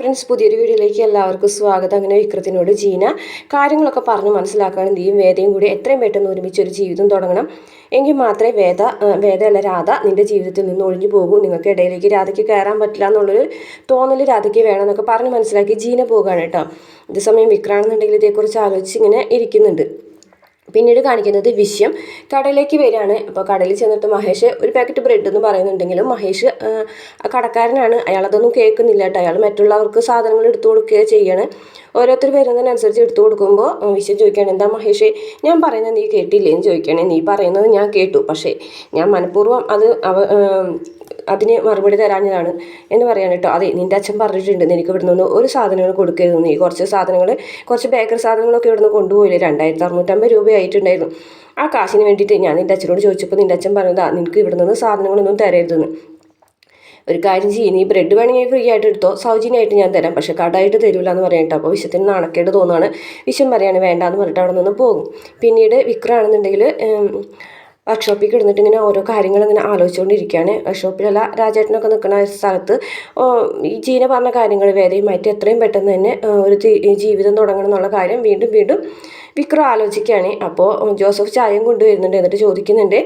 Friends പുതിയൊരു വീഡിയോയിലേക്ക് എല്ലാവർക്കും സ്വാഗതം. അങ്ങനെ വിക്രത്തിനോട് ജീന കാര്യങ്ങളൊക്കെ പറഞ്ഞ് മനസ്സിലാക്കുകയാണ് നീയും വേദയും കൂടി എത്രയും പെട്ടെന്ന് ഒരുമിച്ച് ഒരു ജീവിതം തുടങ്ങണം. എങ്കിൽ മാത്രമേ വേദ വേദയല്ല രാധ നിന്റെ ജീവിതത്തിൽ നിന്ന് ഒഴിഞ്ഞു പോകൂ. നിങ്ങൾക്ക് ഇടയിലേക്ക് രാധയ്ക്ക് കയറാൻ പറ്റില്ല എന്നുള്ളൊരു തോന്നൽ രാധയ്ക്ക് വേണം എന്നൊക്കെ പറഞ്ഞ് മനസ്സിലാക്കി ജീന പോകുകയാണ് കേട്ടോ. ഇതേസമയം വിക്രാണെന്നുണ്ടെങ്കിൽ ഇതേക്കുറിച്ച് ആലോചിച്ച് ഇങ്ങനെ ഇരിക്കുന്നുണ്ട്. പിന്നീട് കാണിക്കുന്നത് വിഷയം കടയിലേക്ക് വരികയാണ്. അപ്പോൾ കടയിൽ ചെന്നിട്ട് മഹേഷ് ഒരു പാക്കറ്റ് ബ്രെഡ് എന്ന് പറയുന്നുണ്ടെങ്കിലും മഹേഷ് കടക്കാരനാണ്. അയാളതൊന്നും കേൾക്കുന്നില്ല കേട്ടോ. അയാൾ മറ്റുള്ളവർക്ക് സാധനങ്ങൾ എടുത്തു കൊടുക്കുകയോ ചെയ്യാണ്. ഓരോരുത്തർ വരുന്നതിനനുസരിച്ച് എടുത്തു കൊടുക്കുമ്പോൾ വിഷയം ചോദിക്കുകയാണ് എന്താ മഹേഷ് ഞാൻ പറയുന്നത് നീ കേട്ടില്ലേ? എന്ന് ചോദിക്കുകയാണ്. നീ പറയുന്നത് ഞാൻ കേട്ടു. പക്ഷേ ഞാൻ മനഃപൂർവം അത് അവ അതിന് മറുപടി തരാഞ്ഞതാണ് എന്ന് പറയാൻ കേട്ടോ. അതെ നിന്റെ അച്ഛൻ പറഞ്ഞിട്ടുണ്ട് നിനക്ക് ഇവിടെ നിന്ന് ഒരു സാധനങ്ങൾ കൊടുക്കരുത് നീ കുറച്ച് സാധനങ്ങൾ കുറച്ച് ബേക്കറി സാധനങ്ങളൊക്കെ ഇവിടെ നിന്ന് കൊണ്ടുപോയില്ലേ? രണ്ടായിരത്തി അറുന്നൂറ്റമ്പത് രൂപയായിട്ടുണ്ടായിരുന്നു ആ കാശിന് വേണ്ടിയിട്ട് ഞാൻ നിന്റെ അച്ഛനോട് ചോദിച്ചപ്പോൾ നിന്റെ അച്ഛൻ പറഞ്ഞതാ നിനക്ക് ഇവിടെ നിന്ന് സാധനങ്ങളൊന്നും തരരുതെന്ന്. ഒരു കാര്യം ചെയ്യും നീ ബ്രെഡ് വേണമെങ്കിൽ ഫ്രീ ആയിട്ട് എടുത്തോ സൗജന്യമായിട്ട് ഞാൻ തരാം പക്ഷേ കടായിട്ട് തരില്ല എന്ന് പറയട്ടോ അപ്പോൾ വിശ്വത്തിന് നാണക്കേട് തോന്നുകയാണ് വിശ്വം പറയാണ് വേണ്ട എന്ന് പറഞ്ഞിട്ട് അവിടെ നിന്ന് പോകും. പിന്നീട് വിക്രാണെന്നുണ്ടെങ്കിൽ വർക്ക്ഷോപ്പിൽ കിടന്നിട്ട് ഇങ്ങനെ ഓരോ കാര്യങ്ങൾ ഇങ്ങനെ ആലോചിച്ചുകൊണ്ടിരിക്കുകയാണ്. വർക്ക്ഷോപ്പിലല്ല രാജേട്ടനൊക്കെ നിൽക്കുന്ന സ്ഥലത്ത് ഈ ജീന പറഞ്ഞ കാര്യങ്ങൾ വേദയുമായിട്ട് എത്രയും പെട്ടെന്ന് തന്നെ ഒരു ജീവിതം തുടങ്ങണം എന്നുള്ള കാര്യം വീണ്ടും വീണ്ടും വിക്രം ആലോചിക്കുകയാണ്. അപ്പോൾ ജോസഫ് ചായയും കൊണ്ടുവരുന്നുണ്ട് എന്നിട്ട് ചോദിക്കുന്നുണ്ട്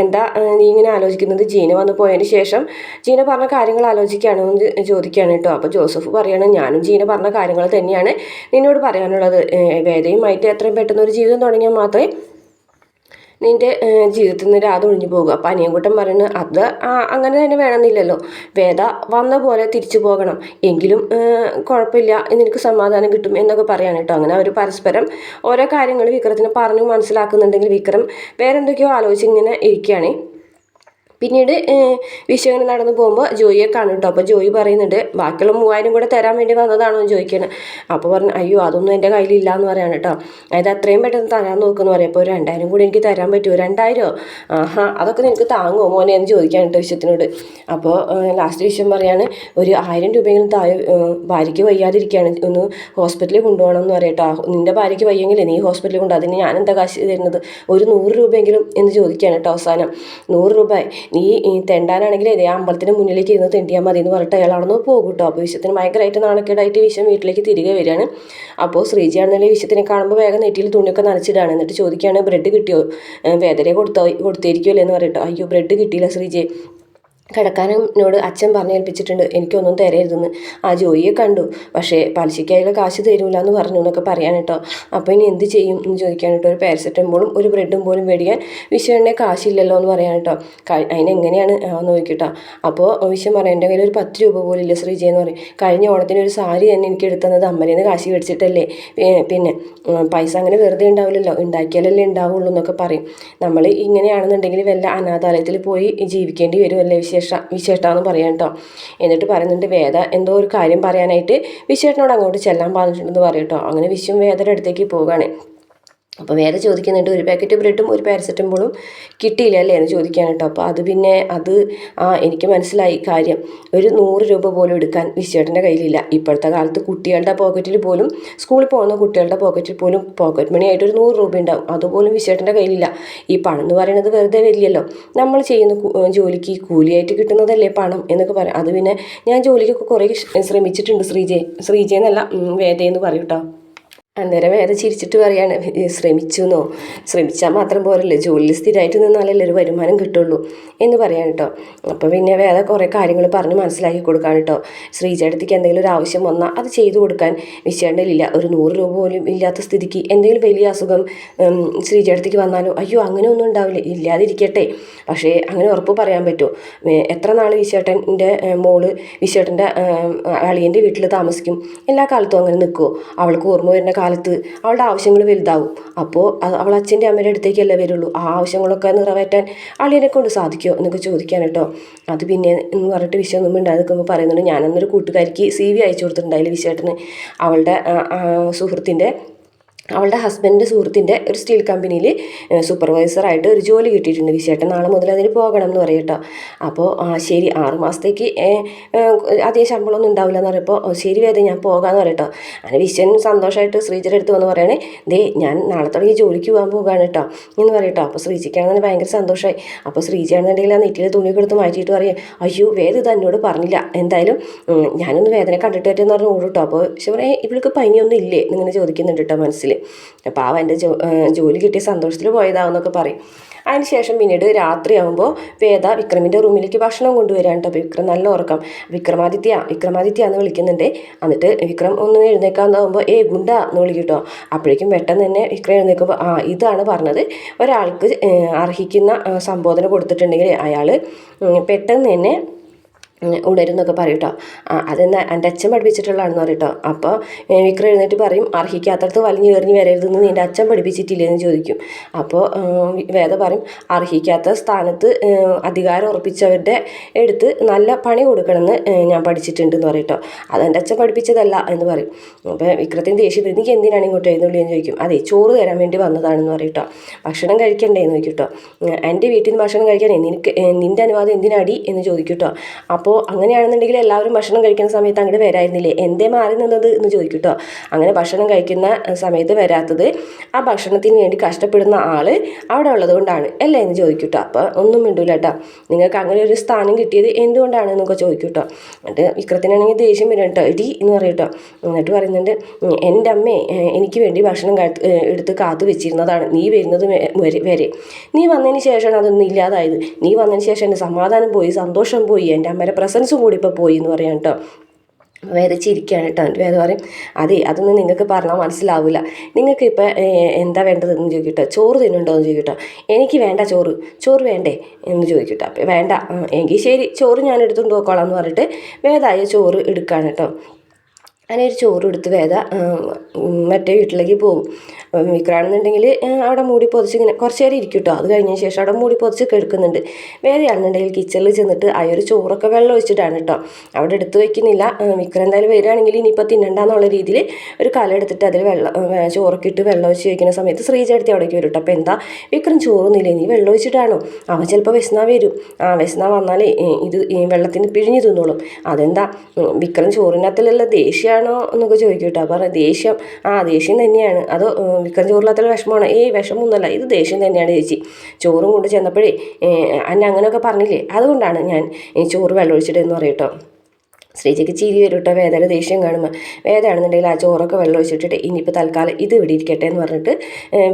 എന്താ നീ ഇങ്ങനെ ആലോചിക്കുന്നത്? ജീന വന്നു പോയതിന് ശേഷം ജീന പറഞ്ഞ കാര്യങ്ങൾ ആലോചിക്കുകയാണോ എന്ന് ചോദിക്കുകയാണ് കേട്ടോ. അപ്പോൾ ജോസഫ് പറയാണ് ഞാനും ജീന പറഞ്ഞ കാര്യങ്ങൾ തന്നെയാണ് നിന്നോട് പറയാനുള്ളത്. വേദയുമായിട്ട് എത്രയും പെട്ടെന്ന് ഒരു ജീവിതം തുടങ്ങിയാൽ മാത്രമേ നിന്റെ ജീവിതത്തിൽ നിന്ന് രാധ ഒഴിഞ്ഞു പോകുക അപ്പം അനിയൻകുട്ടൻ പറയുന്നത് അത് അങ്ങനെ തന്നെ വേണമെന്നില്ലല്ലോ. വേദ വന്ന പോലെ തിരിച്ചു പോകണം. എങ്കിലും കുഴപ്പമില്ല. നിനക്ക് സമാധാനം കിട്ടും എന്നൊക്കെ പറയാൻ കേട്ടോ. അങ്ങനെ അവർ പരസ്പരം ഓരോ കാര്യങ്ങൾ വിക്രത്തിന് പറഞ്ഞു മനസ്സിലാക്കുന്നുണ്ടെങ്കിൽ വിക്രം വേറെ എന്തൊക്കെയോ ആലോചിച്ച് ഇങ്ങനെ ഇരിക്കുകയാണ്. പിന്നീട് വിഷു അങ്ങനെ നടന്നു പോകുമ്പോൾ ജോയിയെ കാണും കേട്ടോ അപ്പോൾ ജോയി പറയുന്നുണ്ട് ബാക്കിയുള്ള മൂവായിരം കൂടെ തരാൻ വേണ്ടി വന്നതാണോ? ചോദിക്കുന്നത് അപ്പോൾ പറഞ്ഞു അയ്യോ അതൊന്നും എന്റെ കയ്യിലില്ല എന്ന് പറയാണ് കേട്ടോ അതായത് അത്രയും പെട്ടെന്ന് തരാൻ നോക്കുമെന്ന് പറയും. അപ്പോൾ രണ്ടായിരം കൂടി എനിക്ക് തരാൻ പറ്റുമോ? രണ്ടായിരമോ ആഹാ അതൊക്കെ നിനക്ക് താങ്ങുമോ മോനെ? എന്ന് ചോദിക്കാൻ കേട്ടോ വിശ്വത്തിനോട്. അപ്പോൾ ലാസ്റ്റ് വിഷയം പറയാണ് ഒരു ആയിരം രൂപയെങ്കിലും താഴെ ഭാര്യയ്ക്ക് വയ്യാതിരിക്കുകയാണ് ഒന്ന് ഹോസ്പിറ്റലിൽ കൊണ്ടുപോകണം എന്ന് പറയട്ടോ. നിന്റെ ഭാര്യയ്ക്ക് വയ്യെങ്കിലേ നീ ഹോസ്പിറ്റലിൽ കൊണ്ടു അതിന് ഞാൻ എന്താ കാശ് തരുന്നത്? ഒരു നൂറ് രൂപയെങ്കിലും? എന്ന് ചോദിക്കുകയാണ് കേട്ടോ അവസാനം. നൂറ് രൂപ നീ തെണ്ടാനാണെങ്കിൽ ഇതേ അമ്പലത്തിന് മുന്നിലേക്ക് ഇരുന്ന് തെണ്ടിയാൽ മതി എന്ന് പറഞ്ഞിട്ട് അയാൾ അവിടെ നിന്ന് പോകും കേട്ടോ. അപ്പോൾ വിശ്വത്തിന് ഭയങ്കരമായിട്ട് നാണക്കേടായിട്ട് വിശ്വം വീട്ടിലേക്ക് തിരികെ വരികയാണ്. അപ്പോൾ ശ്രീജിയാണെന്നുണ്ടെങ്കിൽ വിശ്വത്തിനെ കാണുമ്പോൾ വേഗം നെറ്റിയിൽ തുണിയൊക്കെ നനച്ചിടാണ്. എന്നിട്ട് ചോദിക്കുകയാണ് ബ്രെഡ് കിട്ടിയോ? വേദനയെ കൊടുത്തോ കൊടുത്തിരിക്കുമല്ലോ എന്ന് പറഞ്ഞിട്ടോ. അയ്യോ ബ്രെഡ് കിട്ടിയില്ല ശ്രീജയെ കടക്കാരനോട് അച്ഛൻ പറഞ്ഞേൽപ്പിച്ചിട്ടുണ്ട് എനിക്കൊന്നും തരരുതെന്ന്. ആ ജോയിയെ കണ്ടു. പക്ഷേ പലിശയ്ക്കായുള്ള കാശ് തരൂല എന്ന് പറഞ്ഞു എന്നൊക്കെ പറയാൻ കേട്ടോ. അപ്പോൾ ഇനി എന്ത് ചെയ്യും എന്ന് ചോദിക്കാൻ കേട്ടോ. ഒരു പാരസെറ്റമോളും ഒരു ബ്രെഡും പോലും മേടിക്കാൻ വിശ്വനെ കാശില്ലല്ലോ എന്ന് പറയാൻ കേട്ടോ. അതിനെങ്ങനെയാണ്? നോക്കിട്ടോ അപ്പോൾ വിശ്വം പറയാം എന്റെ കയ്യിൽ ഒരു പത്ത് രൂപ പോലും ഇല്ല ശ്രീജയ എന്ന് പറയും. കഴിഞ്ഞ ഓണത്തിന് ഒരു സാരി തന്നെ എനിക്ക് എടുത്തത് അമ്മയിൽ നിന്ന് കാശി മേടിച്ചിട്ടല്ലേ? പിന്നെ പൈസ അങ്ങനെ വെറുതെ ഉണ്ടാവില്ലല്ലോ. ഉണ്ടാക്കിയാലല്ലേ ഉണ്ടാവുള്ളൂ എന്നൊക്കെ പറയും. നമ്മൾ ഇങ്ങനെയാണെന്നുണ്ടെങ്കിൽ വല്ല അനാഥാലയത്തിൽ പോയി ജീവിക്കേണ്ടി വരുമല്ലേ വിശേഷ വിശേഷമെന്ന് പറയാം കേട്ടോ എന്നിട്ട് പറയുന്നുണ്ട് വേദ എന്തോ ഒരു കാര്യം പറയാനായിട്ട് വിശേഷനോട് അങ്ങോട്ട് ചെല്ലാൻ പറഞ്ഞിട്ടുണ്ടെന്ന് പറയും കേട്ടോ അങ്ങനെ വിശ്വം വേദയുടെ അടുത്തേക്ക് പോവുകയാണ്. അപ്പോൾ വേറെ ചോദിക്കുന്നുണ്ട് ഒരു പാക്കറ്റ് ബ്രെഡും ഒരു പാരസെറ്റമോളും കിട്ടിയില്ല അല്ലേ എന്ന് ചോദിക്കാൻ കേട്ടോ. അപ്പോൾ അത് പിന്നെ അത് ആ എനിക്ക് മനസ്സിലായി കാര്യം. ഒരു നൂറ് രൂപ പോലും എടുക്കാൻ വിശ്വേട്ടന്റെ കയ്യിലില്ല. ഇപ്പോഴത്തെ കാലത്ത് കുട്ടികളുടെ പോക്കറ്റിൽ പോലും സ്കൂളിൽ പോകുന്ന കുട്ടികളുടെ പോക്കറ്റിൽ പോലും പോക്കറ്റ് മണി ആയിട്ട് ഒരു നൂറ് രൂപ ഉണ്ടാവും. അതുപോലും വിശ്വേട്ടന്റെ കയ്യിലില്ല. ഈ പണം എന്ന് പറയുന്നത് വെറുതെ വരില്ലല്ലോ. നമ്മൾ ചെയ്യുന്ന ജോലിക്ക് കൂലിയായിട്ട് കിട്ടുന്നതല്ലേ പണം എന്നൊക്കെ പറയാം. അത് പിന്നെ ഞാൻ ജോലിക്കൊക്കെ കുറേ ശ്രമിച്ചിട്ടുണ്ട് ശ്രീജയ് ശ്രീജയെന്നല്ല വേദയെന്ന് പറയും കേട്ടോ. അന്നേരം വേറെ ചിരിച്ചിട്ട് പറയാണ് "ഏ, ശ്രമിച്ചു എന്നോ ശ്രമിച്ചാൽ മാത്രം പോരല്ലേ? ജോലിയിൽ സ്ഥിരമായിട്ട് നിന്നാലല്ലേ ഒരു വരുമാനം കിട്ടുള്ളൂ? എന്ന് പറയാൻ കേട്ടോ അപ്പോൾ പിന്നെ വേറെ കുറേ കാര്യങ്ങൾ പറഞ്ഞ് മനസ്സിലാക്കി കൊടുക്കാൻ കേട്ടോ ശ്രീചേട്ടത്തിക്ക് എന്തെങ്കിലും ഒരു ആവശ്യം വന്നാൽ അത് ചെയ്തു കൊടുക്കാൻ വിശ്വേണ്ടലില്ല. ഒരു നൂറ് രൂപ പോലും ഇല്ലാത്ത സ്ഥിതിക്ക് എന്തെങ്കിലും വലിയ അസുഖം ഉം, ശ്രീചേട്ടത്തിക്ക് വന്നാലോ? അയ്യോ അങ്ങനെ ഒന്നും ഉണ്ടാവില്ല. ഇല്ലാതിരിക്കട്ടെ. പക്ഷേ അങ്ങനെ ഉറപ്പ് പറയാൻ പറ്റുമോ എത്ര നാൾ വിശേട്ടന്റെ മോൾ വിശേട്ടന്റെ അളിയന്റെ വീട്ടിൽ താമസിക്കും? എല്ലാ കാലത്തും അങ്ങനെ നിൽക്കുമോ അവൾക്ക് ഓർമ്മ വരുന്ന കാലത്ത് അവളുടെ ആവശ്യങ്ങൾ വലുതാവും. അപ്പോൾ അവൾ അച്ഛന്റെ അമ്മയുടെ അടുത്തേക്കല്ലേ വരുള്ളൂ. ആ ആവശ്യങ്ങളൊക്കെ നിറവേറ്റാൻ അളിയനെ കൊണ്ട് സാധിക്കുമോ എന്നൊക്കെ ചോദിക്കാൻ കേട്ടോ. അത് പിന്നെ എന്ന് പറഞ്ഞിട്ട് വിഷയമൊന്നും മിണ്ടാതെ നിൽക്കുമ്പോൾ പറയുന്നുണ്ട് ഞാനന്നൊരു കൂട്ടുകാരിക്ക് സി വി അയച്ചു കൊടുത്തിട്ടുണ്ടായില്ല വിശ്വേട്ടന്. അവളുടെ സുഹൃത്തിന്റെ അവളുടെ ഹസ്ബൻഡിന്റെ സുഹൃത്തിന്റെ ഒരു സ്റ്റീൽ കമ്പനിയിൽ സൂപ്പർവൈസറായിട്ട് ഒരു ജോലി കിട്ടിയിട്ടുണ്ട് വിശേഷം നാളെ മുതൽ അതിന് പോകണം എന്ന് പറയും കേട്ടോ. അപ്പോൾ ശരി ആറ് മാസത്തേക്ക് അധികം ശമ്പളമൊന്നും ഉണ്ടാവില്ല എന്ന് പറയുമ്പോൾ "ഓ, ശരി വേദ ഞാൻ പോകാമെന്ന് പറയട്ടോ അങ്ങനെ വിശ്വൻ സന്തോഷമായിട്ട് ശ്രീജയുടെ അടുത്ത് വന്ന് പറയണേ ദേ ഞാൻ നാളെ തുടങ്ങി ജോലിക്ക് പോകാൻ പോകാണ് കേട്ടോ എന്ന് പറയട്ടോ അപ്പോൾ ശ്രീജിക്കാണെന്ന് ഭയങ്കര സന്തോഷമായി അപ്പോൾ ശ്രീജയാണെന്നുണ്ടെങ്കിൽ ആ നെറ്റിയിൽ തുണിയൊക്കെ എടുത്ത് മാറ്റിയിട്ട് പറയും അയ്യോ വേദ ഇത് എന്നോട് പറഞ്ഞില്ല. എന്തായാലും ഞാനൊന്ന് വേദന കണ്ടിട്ട് പറ്റുമെന്ന് പറഞ്ഞ് ഓടും അപ്പോൾ പക്ഷെ പറയാം ഇവൾക്ക് പനിയൊന്നും ഇല്ലേ? എന്നിങ്ങനെ ചോദിക്കുന്നുണ്ട് കേട്ടോ മനസ്സിൽ പാവ എന്റെ ജോലി കിട്ടിയ സന്തോഷത്തിൽ പോയതാണെന്നൊക്കെ പറയും. അതിന് ശേഷം പിന്നീട് രാത്രിയാകുമ്പോൾ വേദ വിക്രമിന്റെ റൂമിലേക്ക് ഭക്ഷണം കൊണ്ടുവരാൻ അപ്പോൾ വിക്രം നല്ല ഉറക്കം. വിക്രമാദിത്യ വിക്രമാദിത്യ എന്ന് വിളിക്കുന്നുണ്ട്. എന്നിട്ട് വിക്രം ഒന്ന് എഴുന്നേക്കാന്നാകുമ്പോൾ ഏ ഗുണ്ട എന്ന് വിളിക്കട്ടോ അപ്പോഴേക്കും പെട്ടെന്ന് തന്നെ വിക്രം എഴുന്നേക്കുമ്പോൾ ആ ഇതാണ് പറഞ്ഞത്. ഒരാൾക്ക് അർഹിക്കുന്ന സംബോധന കൊടുത്തിട്ടുണ്ടെങ്കിൽ അയാൾ പെട്ടെന്ന് തന്നെ ഉണരുന്നൊക്കെ പറയും കേട്ടോ അതെന്ന എന്റെ അച്ഛൻ പഠിപ്പിച്ചിട്ടുള്ളതാണെന്ന് പറയും കേട്ടോ അപ്പോൾ വിക്രം എഴുന്നേറ്റ് പറയും അർഹിക്കാത്തടത്ത് വലിഞ്ഞു കയറിഞ്ഞ് വരരുതെന്ന് നിന്റെ അച്ഛൻ പഠിപ്പിച്ചിട്ടില്ലെന്ന് ചോദിക്കും. അപ്പോൾ വേദ പറയും അർഹിക്കാത്ത സ്ഥാനത്ത് അധികാരം ഉറപ്പിച്ചവരുടെ എടുത്ത് നല്ല പണി കൊടുക്കണമെന്ന് ഞാൻ പഠിച്ചിട്ടുണ്ടെന്ന് പറയും കേട്ടോ അതെന്റെ അച്ഛൻ പഠിപ്പിച്ചതല്ല എന്ന് പറയും. അപ്പോൾ വിക്രത്തിന് ദേഷ്യം എനിക്ക് എന്തിനാണ് ഇങ്ങോട്ട് എഴുന്നള്ളിയെന്ന് ചോദിക്കും? അതെ ചോറ് തരാൻ വേണ്ടി വന്നതാണെന്ന് പറയും കേട്ടോ ഭക്ഷണം കഴിക്കണ്ടേ എന്ന് ചോദിക്കും കേട്ടോ എന്റെ വീട്ടിൽ നിന്ന് ഭക്ഷണം കഴിക്കാനേ നിനക്ക് നിന്റെ അനുവാദം എന്തിനാടി? എന്ന് ചോദിക്കും കേട്ടോ അപ്പോൾ അങ്ങനെയാണെന്നുണ്ടെങ്കിൽ എല്ലാവരും ഭക്ഷണം കഴിക്കുന്ന സമയത്ത് അങ്ങോട്ട് വരായിരുന്നില്ലേ? എന്തേ മാറി നിന്നത് എന്ന് ചോദിക്കും കേട്ടോ അങ്ങനെ ഭക്ഷണം കഴിക്കുന്ന സമയത്ത് വരാത്തത് ആ ഭക്ഷണത്തിന് വേണ്ടി കഷ്ടപ്പെടുന്ന ആൾ അവിടെ ഉള്ളത് കൊണ്ടാണ് അല്ലേ എന്ന് ചോദിക്കും കേട്ടോ അപ്പോൾ ഒന്നും മിണ്ടൂല കേട്ടോ നിങ്ങൾക്ക് അങ്ങനെ ഒരു സ്ഥാനം കിട്ടിയത് എന്തുകൊണ്ടാണ് എന്നൊക്കെ ചോദിക്കും കേട്ടോ എന്നിട്ട് വിക്രത്തിനാണെങ്കിൽ ദേഷ്യം വരും കേട്ടോ ഇടി എന്ന് പറയും കേട്ടോ എന്നിട്ട് പറയുന്നുണ്ട് എന്റെ അമ്മേ എനിക്ക് വേണ്ടി ഭക്ഷണം എടുത്ത് കാത്തു വെച്ചിരുന്നതാണ്. നീ വരുന്നത് വരെ വരെ. നീ വന്നതിന് ശേഷമാണ് അതൊന്നും ഇല്ലാതായത്. നീ വന്നതിന് ശേഷം എന്റെ സമാധാനം പോയി സന്തോഷം പോയി എന്റെ അമ്മയുടെ പ്രസൻസും കൂടി ഇപ്പോൾ പോയി എന്ന് പറയാം കേട്ടോ വേദ ചിരിക്കുകയാണ് കേട്ടോ എന്നിട്ട് വേദ പറയും അതെ അതൊന്നും നിങ്ങൾക്ക് പറഞ്ഞാൽ മനസ്സിലാവില്ല നിങ്ങൾക്ക് ഇപ്പോൾ എന്താ വേണ്ടതെന്ന് ചോദിക്കട്ടോ. ചോറ് തിന്നുണ്ടോ എന്ന് ചോദിക്കട്ടോ. എനിക്ക് വേണ്ട ചോറ്. ചോറ് വേണ്ടേ? എന്ന് ചോദിക്കട്ടോ. അപ്പോൾ വേണ്ട. എങ്കിൽ ശരി. ചോറ് ഞാൻ എടുത്തുകൊണ്ട് പോയിക്കോളാം എന്ന് പറഞ്ഞിട്ട് വേദായ ചോറ് എടുക്കുകയാണ് കേട്ടോ ഒരു ചോറ് എടുത്ത് വേദ മറ്റേ വീട്ടിലേക്ക് പോകും. വിക്രാണെന്നുണ്ടെങ്കിൽ അവിടെ മൂടി പൊതിച്ച് ഇങ്ങനെ കുറച്ച് നേരം ഇരിക്കും കേട്ടോ അത് കഴിഞ്ഞ ശേഷം അവിടെ മൂടി പൊതിച്ച് കിടക്കുന്നുണ്ട്. വേദയാണെന്നുണ്ടെങ്കിൽ കിച്ചണിൽ ചെന്നിട്ട് ആ ഒരു ചോറൊക്കെ വെള്ളം ഒഴിച്ചിട്ടാണ് കേട്ടോ അവിടെ എടുത്ത് വയ്ക്കുന്നില്ല വിക്രം എന്തായാലും വരികയാണെങ്കിൽ ഇനിയിപ്പോൾ തിന്നണ്ടെന്നുള്ള രീതിയിൽ ഒരു കല എടുത്തിട്ട് അതിൽ വെള്ളം ചോറൊക്കെ ഇട്ട് വെള്ളം ഒഴിച്ച് വയ്ക്കുന്ന സമയത്ത് ശ്രീചേട്ടത്തി അവിടേക്ക് വരും കേട്ടോ അപ്പോൾ എന്താ? വിക്രം ചോറൊന്നുമില്ല. ഇനി വെള്ളം ഒഴിച്ചിട്ടാണോ? അവൻ ചിലപ്പോൾ വിശന്നാ വരും. ആ വിസ്ന വന്നാൽ ഇത് ഈ വെള്ളത്തിന് പിഴിഞ്ഞു തിന്നോളും. അതെന്താ? വിക്രം ചോറിനകത്തിലുള്ള ദേഷ്യമാണോ എന്നൊക്കെ ചോദിക്കും കേട്ടോ അപ്പോൾ ദേഷ്യം. ആ ദേഷ്യം തന്നെയാണ്. അത് വിക്രം ചോറിനകത്തുള്ള വിഷമമാണ്. ഏയ് വിഷമൊന്നുമല്ല. ഇത് ദേഷ്യം തന്നെയാണ് ചേച്ചി. ചോറും കൊണ്ട് ചെന്നപ്പോഴേ അന്നെ അങ്ങനെയൊക്കെ പറഞ്ഞില്ലേ? അതുകൊണ്ടാണ് ഞാൻ ഈ ചോറ് വെള്ളം ഒഴിച്ചിട്ടെന്ന് പറയും കേട്ടോ ശ്രീജയ്ക്ക് ചിരി വരും വേദന ദേഷ്യം കാണുമ്പോൾ വേദയാണെന്നുണ്ടെങ്കിൽ ആ ചോറൊക്കെ വെള്ളം ഒഴിച്ചിട്ടിട്ട് ഇനിയിപ്പോൾ തൽക്കാലം ഇത് ഇവിടെ ഇരിക്കട്ടെ എന്ന് പറഞ്ഞിട്ട്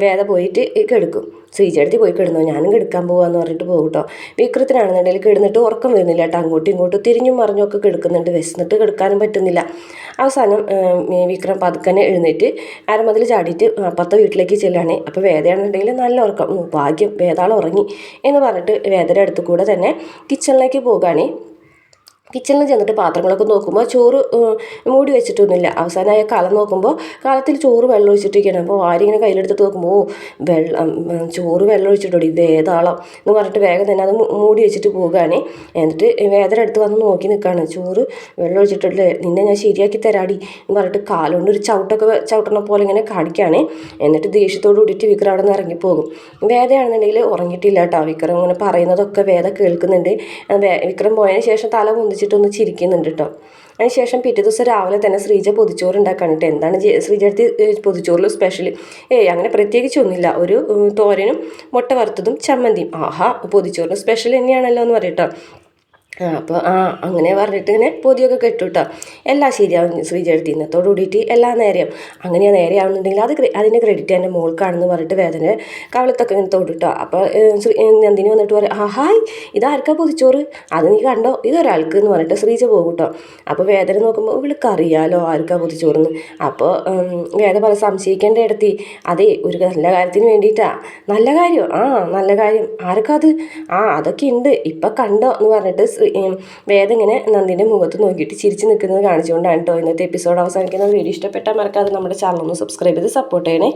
വേദ പോയിട്ട് കെടുക്കും. ശ്രീജടുത്ത് പോയി കിടന്നു? ഞാനും കിടക്കാൻ പോകാമെന്ന് പറഞ്ഞിട്ട് പോകും കേട്ടോ. വിക്രത്തിനാണെന്നുണ്ടെങ്കിൽ കിടന്നിട്ട് ഉറക്കം വരുന്നില്ല കേട്ടോ. അങ്ങോട്ടും ഇങ്ങോട്ടും തിരിഞ്ഞും മറിഞ്ഞൊക്കെ കിടക്കുന്നുണ്ട്. വിശന്നിട്ട് കിടക്കാനും പറ്റുന്നില്ല. അവസാനം വിക്രം പതുക്കനെ എഴുന്നേറ്റ് അരമതിൽ ചാടിയിട്ട് അപ്പുറത്തെ വീട്ടിലേക്ക് ചെല്ലാണ്. അപ്പോൾ വേദയാണെന്നുണ്ടെങ്കിൽ നല്ല ഉറക്കം. ഭാഗ്യം. വേദാൾ ഉറങ്ങി എന്ന് പറഞ്ഞിട്ട് വേദയുടെ അടുത്ത് കൂടെ തന്നെ കിച്ചണിലേക്ക് പോകുകയാണ് കിച്ചണിൽ ചെന്നിട്ട് പാത്രങ്ങളൊക്കെ നോക്കുമ്പോൾ ചോറ് മൂടി വെച്ചിട്ടൊന്നുമില്ല. അവസാനമായ കലം നോക്കുമ്പോൾ കാലത്തിൽ ചോറ് വെള്ളം ഒഴിച്ചിട്ടിരിക്കണം അപ്പോൾ ആരിങ്ങനെ കയ്യിലെടുത്തിട്ട് നോക്കുമ്പോൾ ഓ വെള്ളം ചോറ് വെള്ളം ഒഴിച്ചിട്ടോടി വേതാളം എന്ന് പറഞ്ഞിട്ട് വേഗം തന്നെ അത് മൂടി വെച്ചിട്ട് പോകുകയാണ് എന്നിട്ട് വേദന എടുത്ത് വന്ന് നോക്കി നിൽക്കുകയാണ്. ചോറ് വെള്ളം ഒഴിച്ചിട്ടില്ലേ നിന്നെ ഞാൻ ശരിയാക്കി തരാടി എന്ന് പറഞ്ഞിട്ട് കാലുകൊണ്ട് ഒരു ചവിട്ടൊക്കെ ചവിട്ടണ പോലെ ഇങ്ങനെ കാണിക്കുകയാണ്. എന്നിട്ട് ദേഷ്യത്തോട് കൂടിയിട്ട് വിക്രം അവിടെ നിന്ന് ഇറങ്ങിപ്പോകും. വേദയാണെന്നുണ്ടെങ്കിൽ ഉറങ്ങിയിട്ടില്ല കേട്ടോ. വിക്രം ഇങ്ങനെ പറയുന്നതൊക്കെ വേദ കേൾക്കുന്നുണ്ട്. വിക്രം പോയതിന് ശേഷം തല പൊന്തിച്ചിട്ടൊന്ന് ചിരിക്കുന്നുണ്ട് കേട്ടോ അതിനുശേഷം പിറ്റേ ദിവസം രാവിലെ തന്നെ ശ്രീജ പൊതിച്ചോറ് ഉണ്ടാക്കാൻ കേട്ടോ എന്താണ് ജെ- ശ്രീജ എടുത്ത് പൊതിച്ചോറിൽ സ്പെഷ്യൽ ഏയ് അങ്ങനെ പ്രത്യേകിച്ചൊന്നുമില്ല. ഒരു തോരനും മുട്ട വറുത്തതും ചമ്മന്തിയും. ആഹാ പൊതിച്ചോറിന് സ്പെഷ്യൽ തന്നെയാണല്ലോ എന്ന് പറയട്ടോ അപ്പോൾ ആ അങ്ങനെ പറഞ്ഞിട്ട് ഇങ്ങനെ പൊതിയൊക്കെ കെട്ടു കേട്ടോ എല്ലാം ശരിയാവും ശ്രീജടുത്തി ഇന്നത്തോട് കൂടിയിട്ട് എല്ലാം നേരെയാവും അങ്ങനെ നേരെയാവുന്നുണ്ടെങ്കിൽ അത് അതിന്റെ ക്രെഡിറ്റ് എന്റെ മോൾക്കാണെന്ന് പറഞ്ഞിട്ട് വേദന കവളത്തൊക്കെ ഇങ്ങനെ തൊടു കേട്ടോ അപ്പോൾ നന്ദിനി വന്നിട്ട് പറയും ആ ഹായ് ഇതാർക്കാ പൊതിച്ചോറ്? അത് നീ കണ്ടോ? ഇതൊരാൾക്ക് എന്ന് പറഞ്ഞിട്ട് ശ്രീജ പോകും കേട്ടോ അപ്പോൾ വേദന നോക്കുമ്പോൾ ഇവൾക്ക് അറിയാലോ ആർക്കാ പൊതിച്ചോറെന്ന്. അപ്പോൾ വേദ പറ സംശയിക്കേണ്ട ഇടത്തി അതേ ഒരു നല്ല കാര്യത്തിന് വേണ്ടിയിട്ടാണ് നല്ല കാര്യം ആ നല്ല കാര്യം. ആർക്കാ അത്? ആ അതൊക്കെ ഉണ്ട് ഇപ്പം കണ്ടോ? എന്ന് പറഞ്ഞിട്ട് വേദ ഇങ്ങനെ നന്ദിന്റെ മുഖത്ത് നോക്കിയിട്ട് ചിരിച്ച് നിൽക്കുന്നത് കാണിച്ചുകൊണ്ടാണ് കേട്ടോ ഇന്നത്തെ എപ്പിസോഡ് അവസാനിക്കുന്നത്. വീഡിയോ ഇഷ്ടപ്പെട്ടാൽ മറക്കാതെ നമ്മുടെ ചാനൽ ഒന്ന് സബ്സ്ക്രൈബ് ചെയ്ത് സപ്പോർട്ട് ചെയ്യണേ.